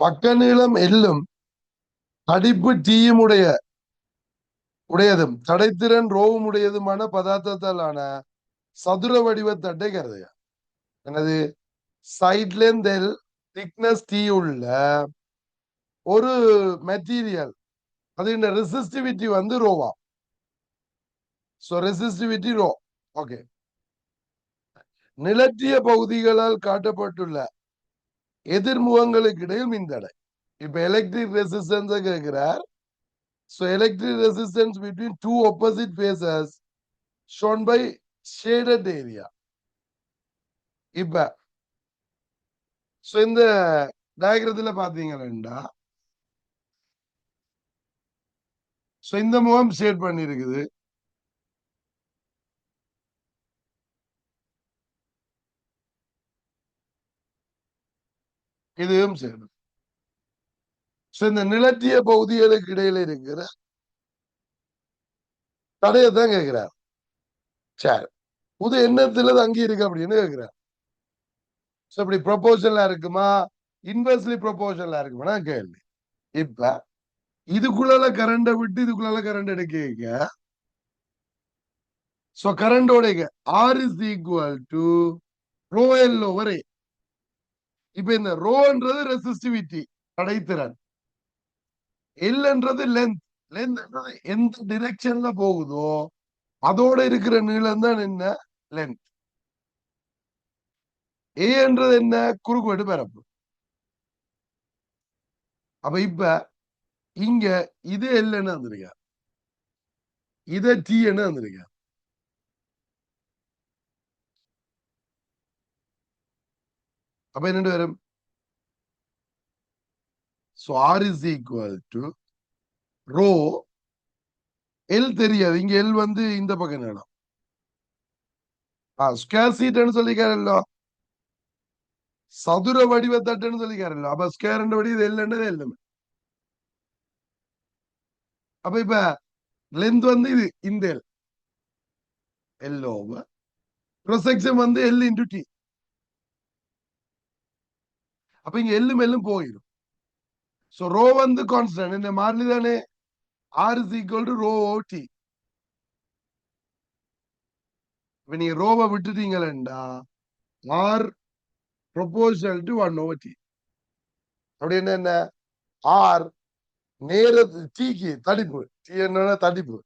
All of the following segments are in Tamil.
பக்க நீளம் எல்லும் தடிப்பு டீயும் உடைய உடையதும் தடைத்திறன் ரோவும் உடையதுமான பதார்த்தத்தாலான சதுர வடிவ தட்டை கருதுக. எனது சைட்லேருந்து எல் திக்னஸ் டீ உள்ள ஒரு மெட்டீரியல் அது ரெசிஸ்டிவிட்டி வந்து ரோவா ஸோ ரெசிஸ்டிவிட்டி ரோ. ஓகே. நிலற்றிய பகுதிகளால் காட்டப்பட்டுள்ள எதிர்முகங்களுக்கு இடையில் மின்தடை. இப்ப எலக்ட்ரிக் ரெசிஸ்டன்ஸ் கேட்கிறார். So electric resistance between two opposite faces shown by shaded area இப்ப ஸோ இந்த டயக்ரத்துல பாத்தீங்கன்னா ஸோ இந்த முகம் ஷேட் பண்ணிருக்குது இதுவும் சேரும் ஸோ இந்த நிலத்திய பகுதிகளுக்கு இடையில இருக்கிற தடையை தான் கேட்கிறார். சரி. புது எண்ணத்துல தங்கி இருக்கு அப்படின்னு கேட்கிறார். ஸோ இப்படி ப்ரொபோஷன்ல இருக்குமா? இன்வெர்ஸ்லி ப்ரொபோஷன்ல இருக்குமா கேள்வி. இப்ப இதுக்குள்ள கரண்ட விட்டு இதுக்குள்ள கரண்ட் எடுக்க so கரண்டோட R is equal to rho L over A இப்ப இந்த ரோன்றது ரெசிஸ்டிவிட்டி தடைத்திறன். எல்ன்றது லென்த் லென்த் எந்த டிரெக்ஷன்ல போகுதோ அதோட இருக்கிற நீளம் தான் என்ன? லென்த் ஏன்றது என்ன? குறுக்குவெட்டு பரப்பு. அப்ப இப்ப இங்க இது எல்ன்னு வந்திருக்க இத டி என்ன வந்திருக்கேன் അപ്പൊ എന്നിട്ട് വരും? So R is equal to rho L தெரியாது இங்க எல் வந்து இந்த பக்கம் நேரம் ஸ்கேர் சீட்னு சொல்லிக்காரല്ലോ சதுர வடிவ தட்டுன்னு சொல்லிக்காரല്ലോ அப்ப ஸ்கேர்ன்ற வடிவம் எல்லுன்றது எல்லுமே அப்ப இப்ப லென்த் வந்து இது இந்த எல் எல் ஓவர் ப்ரொசெக்ஷன் வந்து எல் இன்டு டி அப்ப இங்க எல்லும் எல்லும் போயிடும் ஸோ ரோ வந்து கான்ஸ்டன்ட் இந்த மாறிலி தானே? R is equal to rho ஓடி இப்ப நீங்க ரோவை விட்டுட்டீங்களா R proportional to one over T அப்படி என்ன என்ன? ஆர் நேர டீக்கு தடிப்பு. டீ என்னன்னா தடிப்பு.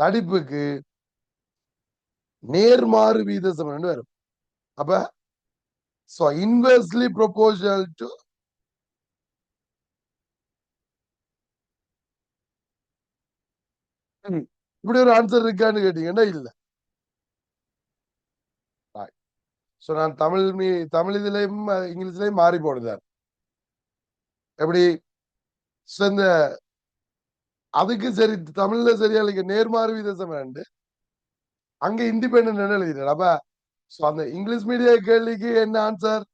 தடிப்புக்கு நேர்மாறு வீத சமன் வரும். அப்ப So inversely proportional to hmm. இப்படி ஒரு ஆன்சர் இருக்கான்னு கேட்டீங்கன்னா இல்ல. ஸோ நான் தமிழ் மீ தமிழ் இதுலயும் இங்கிலீஷ்லயும் மாறி போடுதார் எப்படி? ஸோ இந்த அதுக்கு சரி தமிழ்ல சரியா இல்லைங்க. நேர்மாறு விதசம் வேண்டு அங்க இண்டிபெண்ட் எழுதினார் அப்ப ஸோ அந்த இங்கிலீஷ் மீடியா கேள்விக்கு என்ன ஆன்சர்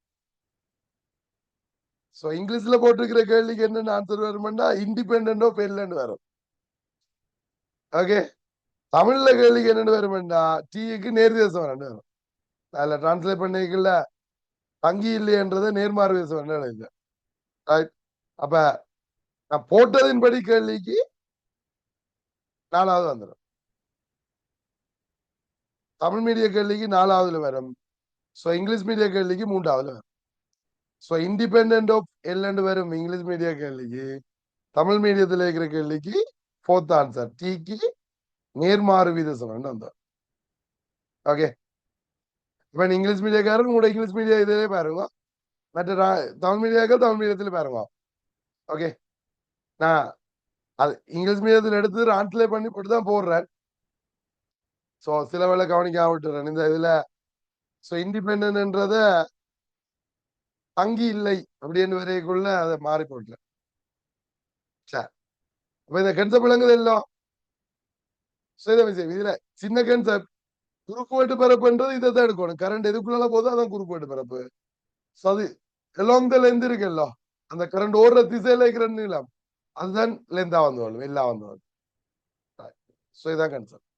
ஸோ இங்கிலீஷ்ல போட்டிருக்கிற கேள்விக்கு என்னென்ன ஆன்சர் வருமெண்டா இண்டிபெண்டோ பெர்லன்னு வரும். ஓகே தமிழ்ல கேள்விக்கு என்னென்னு வருமெண்டா டீக்கு நேர்தேசம் ரெண்டு வரும். அதில் டிரான்ஸ்லேட் பண்ணிக்கல தங்கி இல்லையன்றதை நேர்மாறு தேசம் என்ன எழுதிங்க ரைட் அப்ப நான் போட்டதின்படி கேள்விக்கு நாலாவது வந்துடும். தமிழ் மீடிய கேள்விக்கு நாலாவதுல வரும். ஸோ இங்கிலீஷ் மீடிய கேள்விக்கு மூன்றாவதுல வரும். ஸோ இண்டிபெண்ட் ஆஃப் எல்லண்டு வரும்? இங்கிலீஷ் மீடிய கேள்விக்கு. தமிழ் மீடியத்தில் இருக்கிற கேள்விக்கு ஃபோர்த் ஆன்சர் டீக்கு நேர்மாறு வீத சமன் வந்தோம் ஓகே இப்போ இங்கிலீஷ் மீடியக்காரர் கூட இங்கிலீஷ் மீடியா இதிலே பாருங்க. மற்ற தமிழ் மீடியாக்கள் தமிழ் மீடியத்தில் பாருங்க. ஓகே நான் அது இங்கிலீஷ் மீடியத்தில் எடுத்து டிரான்ஸ்லேட் பண்ணி போட்டு தான் போடுறேன் ஸோ சில வேலை கவனிக்க விட்டுறேன் இந்த இதுல ஸோ இண்டிபெண்டன்றத தங்கி இல்லை அப்படின்னு வரைக்குள்ள அதை மாறி போட்டுறேன் சரி. அப்ப இந்த கன்செப்ட் விளங்குது எல்லாம் இதுல சின்ன கன்செப்ட் குறுக்குவெட்டு பரப்புன்றது இதை தான் எடுக்கணும். கரண்ட் எதுக்குள்ள போதும் அதான் குறுக்குவெட்டு பரப்பு. அது எல்லாம் த லெந்த் இருக்குல்ல அந்த கரண்ட் ஓடுற திசையில இருக்கிற நீளம் அதுதான் லெந்தா வந்து எல்லா வந்து ஸோ இதான் கன்செப்ட்